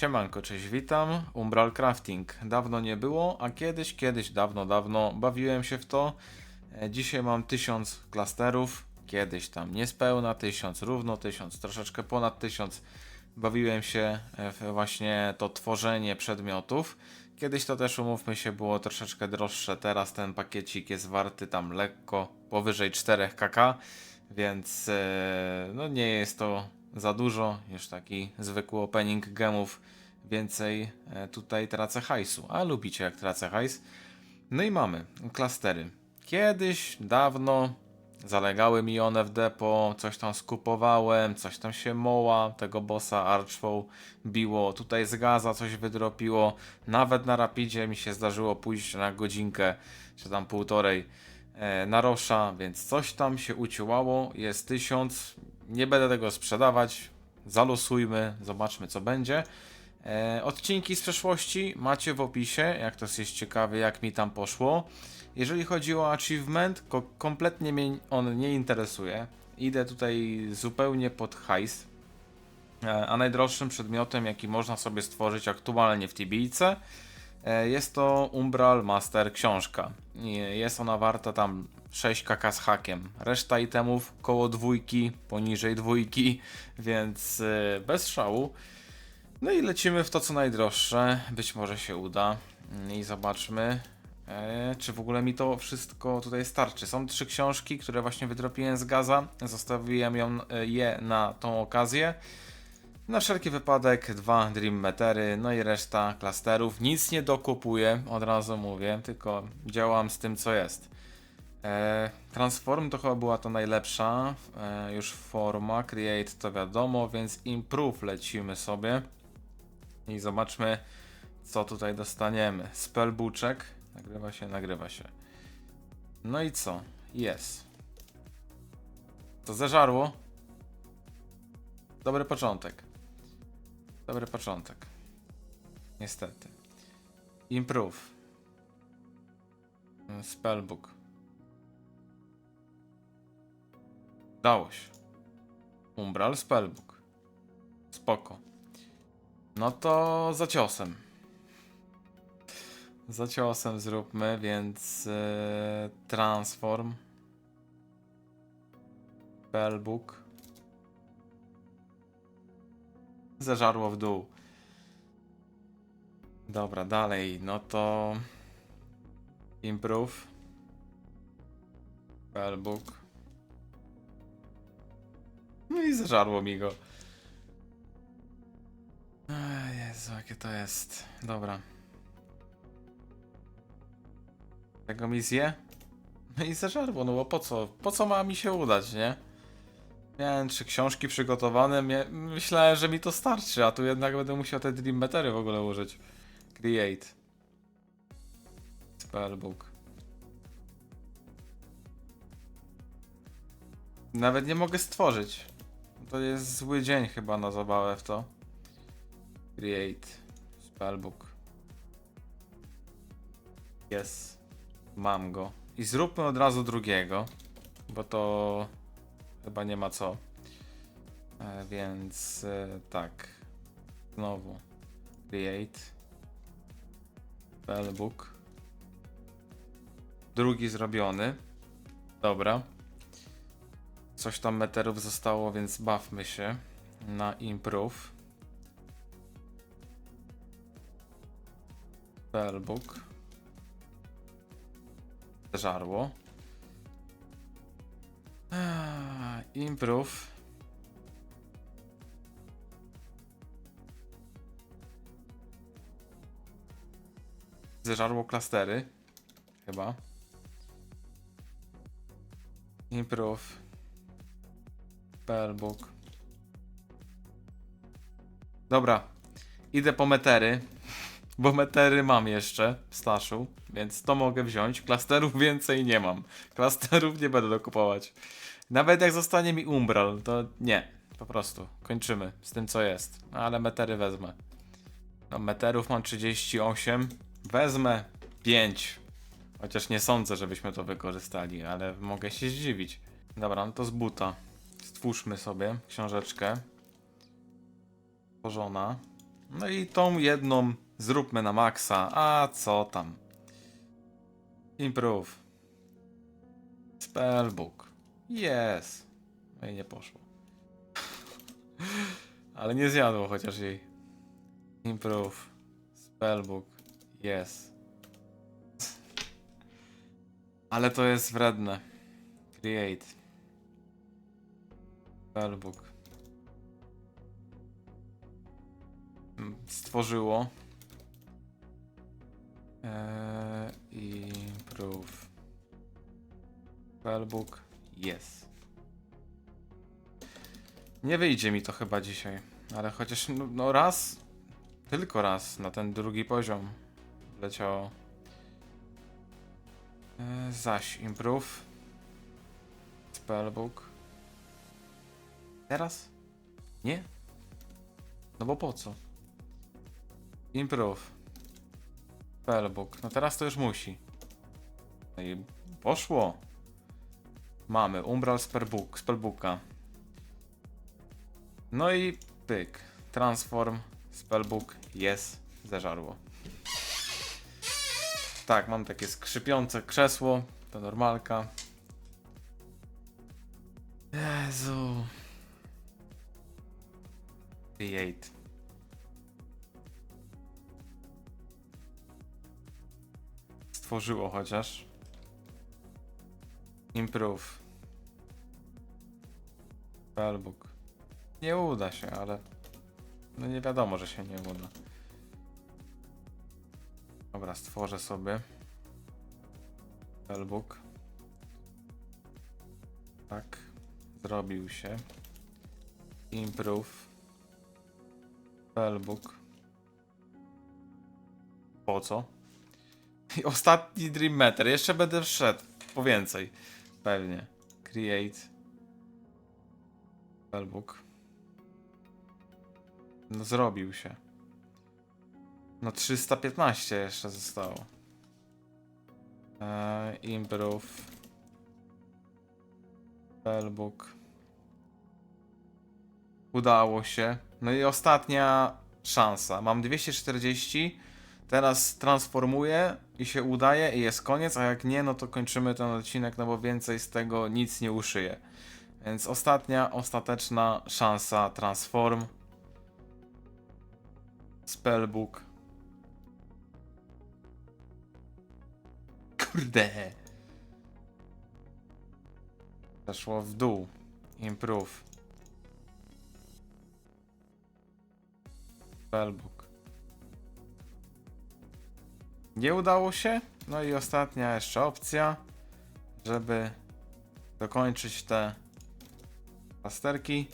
Siemanko, cześć, witam. Umbral Crafting. Dawno nie było, a kiedyś, kiedyś, dawno, dawno bawiłem się w to. E, Dzisiaj mam 1000 klasterów, kiedyś tam niespełna 1000, równo 1000, troszeczkę ponad 1000. Bawiłem się e, w właśnie to tworzenie przedmiotów. Kiedyś to też, umówmy się, było troszeczkę droższe. Teraz ten pakiecik jest warty tam lekko powyżej 4 kk, więc e, no nie jest to za dużo. Już taki zwykły opening gemów. Więcej e, tutaj tracę hajsu. A lubicie jak tracę hajs? No i mamy klastery. Kiedyś, dawno zalegały mi one w depo, coś tam skupowałem, coś tam się moła, tego bossa Archfow biło, tutaj z gaza coś wydropiło, nawet na rapidzie mi się zdarzyło pójść na godzinkę, czy tam półtorej e, na Rosza, więc coś tam się uciłało, jest tysiąc, nie będę tego sprzedawać, zalosujmy, zobaczmy co będzie. E, odcinki z przeszłości macie w opisie, jak to jest ciekawe, jak mi tam poszło. Jeżeli chodzi o achievement, ko kompletnie mnie on nie interesuje. Idę tutaj zupełnie pod hajs. E, A najdroższym przedmiotem, jaki można sobie stworzyć aktualnie w Tibijce, e, jest to Umbral Master książka. I Jest ona warta tam 6 kk z hakiem. Reszta itemów koło dwójki, poniżej dwójki, więc e, bez szału. No i lecimy w to co najdroższe. Być może się uda. Mm, I zobaczmy, e, czy w ogóle mi to wszystko tutaj starczy. Są trzy książki, które właśnie wydropiłem z gaza. Zostawiłem ją, e, je na tą okazję. Na wszelki wypadek dwa Dream Metery, no i reszta klasterów. Nic nie dokupuję, od razu mówię, tylko działam z tym co jest. E, Transform to chyba była to najlepsza e, już forma, Create to wiadomo, więc Improve lecimy sobie i zobaczmy co tutaj dostaniemy. Spellbooczek, nagrywa się, nagrywa się. No i co? Jest. To zeżarło. Dobry początek. Dobry początek. Niestety. Improve. Spellbook. Dało się. Umbral Spellbook. Spoko. No to za ciosem. Za ciosem zróbmy, więc e, transform. Spellbook. Zażarło w dół. Dobra, dalej, no to improve. Spellbook. No i zażarło mi go. Jezu, jakie to jest. Dobra. Tego mi zje? No i zażarło, no bo po co? Po co ma mi się udać, nie? Miałem trzy książki przygotowane, myślałem, że mi to starczy, a tu jednak będę musiał te Dream Metery w ogóle użyć. Create. Spellbook. Nawet nie mogę stworzyć. To jest zły dzień chyba na zabawę w to. Create. Spellbook. Jest. Mam go. I zróbmy od razu drugiego, bo to chyba nie ma co. E, więc e, tak. Znowu. Create. Spellbook. Drugi zrobiony. Dobra. Coś tam meterów zostało, więc bawmy się na improve. Spellbook. Żarło. Eee, Improve. Zeżarło klastery. Chyba. Improve. Spellbook. Dobra. Idę po metery. Bo metery mam jeszcze w staszu, więc to mogę wziąć. Klasterów więcej nie mam. Klasterów nie będę dokupować. Nawet jak zostanie mi Umbral, to nie. Po prostu. Kończymy z tym co jest. Ale metery wezmę. No meterów mam 38. Wezmę 5. Chociaż nie sądzę, żebyśmy to wykorzystali, ale mogę się zdziwić. Dobra, no to z buta. Stwórzmy sobie książeczkę. Tworzona. No i tą jedną zróbmy na maksa, a co tam? Improve. Spellbook. Yes. No i nie poszło. Ale nie zjadło chociaż jej. Improve. Spellbook. Yes. Ale to jest wredne. Create. Spellbook. Mm, Stworzyło. Eee, improve. Spellbook. Yes. Nie wyjdzie mi to chyba dzisiaj, ale chociaż no, no raz, tylko raz na ten drugi poziom leciało. E, zaś improve. Spellbook. Teraz? Nie? No bo po co? Improve. Spellbook. No teraz to już musi. No i poszło. Mamy Umbral Spellbook, Spellbooka. No i pyk. Transform, Spellbook, jest, zeżarło. Tak, mam takie skrzypiące krzesło, to normalka. Jezu. Stworzyło chociaż. Improve. Spellbook. Nie uda się, ale no nie wiadomo, że się nie uda. Dobra, stworzę sobie spellbook. Tak, zrobił się. Improve. Spellbook. Po co? I ostatni Dream Matter. Jeszcze będę wszedł po więcej. Pewnie. Create. Spellbook. No zrobił się. No 315 jeszcze zostało. Eee, improve. Spellbook. Udało się. No i ostatnia szansa. Mam 240. Teraz transformuję i się udaje i jest koniec, a jak nie, no to kończymy ten odcinek, no bo więcej z tego nic nie uszyję. Więc ostatnia, ostateczna szansa transform. Spellbook. Kurde. Zeszło w dół. Improve. Spellbook. Nie udało się. No i ostatnia jeszcze opcja, żeby dokończyć te pasterki.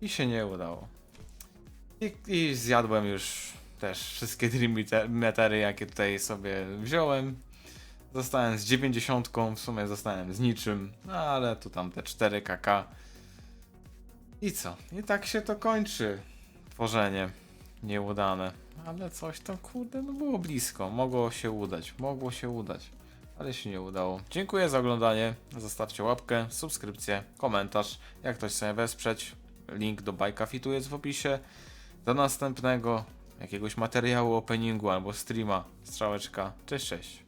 I się nie udało. I, I zjadłem już też wszystkie Dream Meter- Metery, jakie tutaj sobie wziąłem. Zostałem z 90, w sumie zostałem z niczym, no ale tu tam te 4 kk. I co? I tak się to kończy. Tworzenie nieudane. Ale coś tam, kurde, no było blisko. Mogło się udać, mogło się udać. Ale się nie udało. Dziękuję za oglądanie. Zostawcie łapkę, subskrypcję, komentarz. Jak ktoś chce wesprzeć, link do bajka jest w opisie. Do następnego jakiegoś materiału, openingu albo streama. Strzałeczka. Cześć, cześć.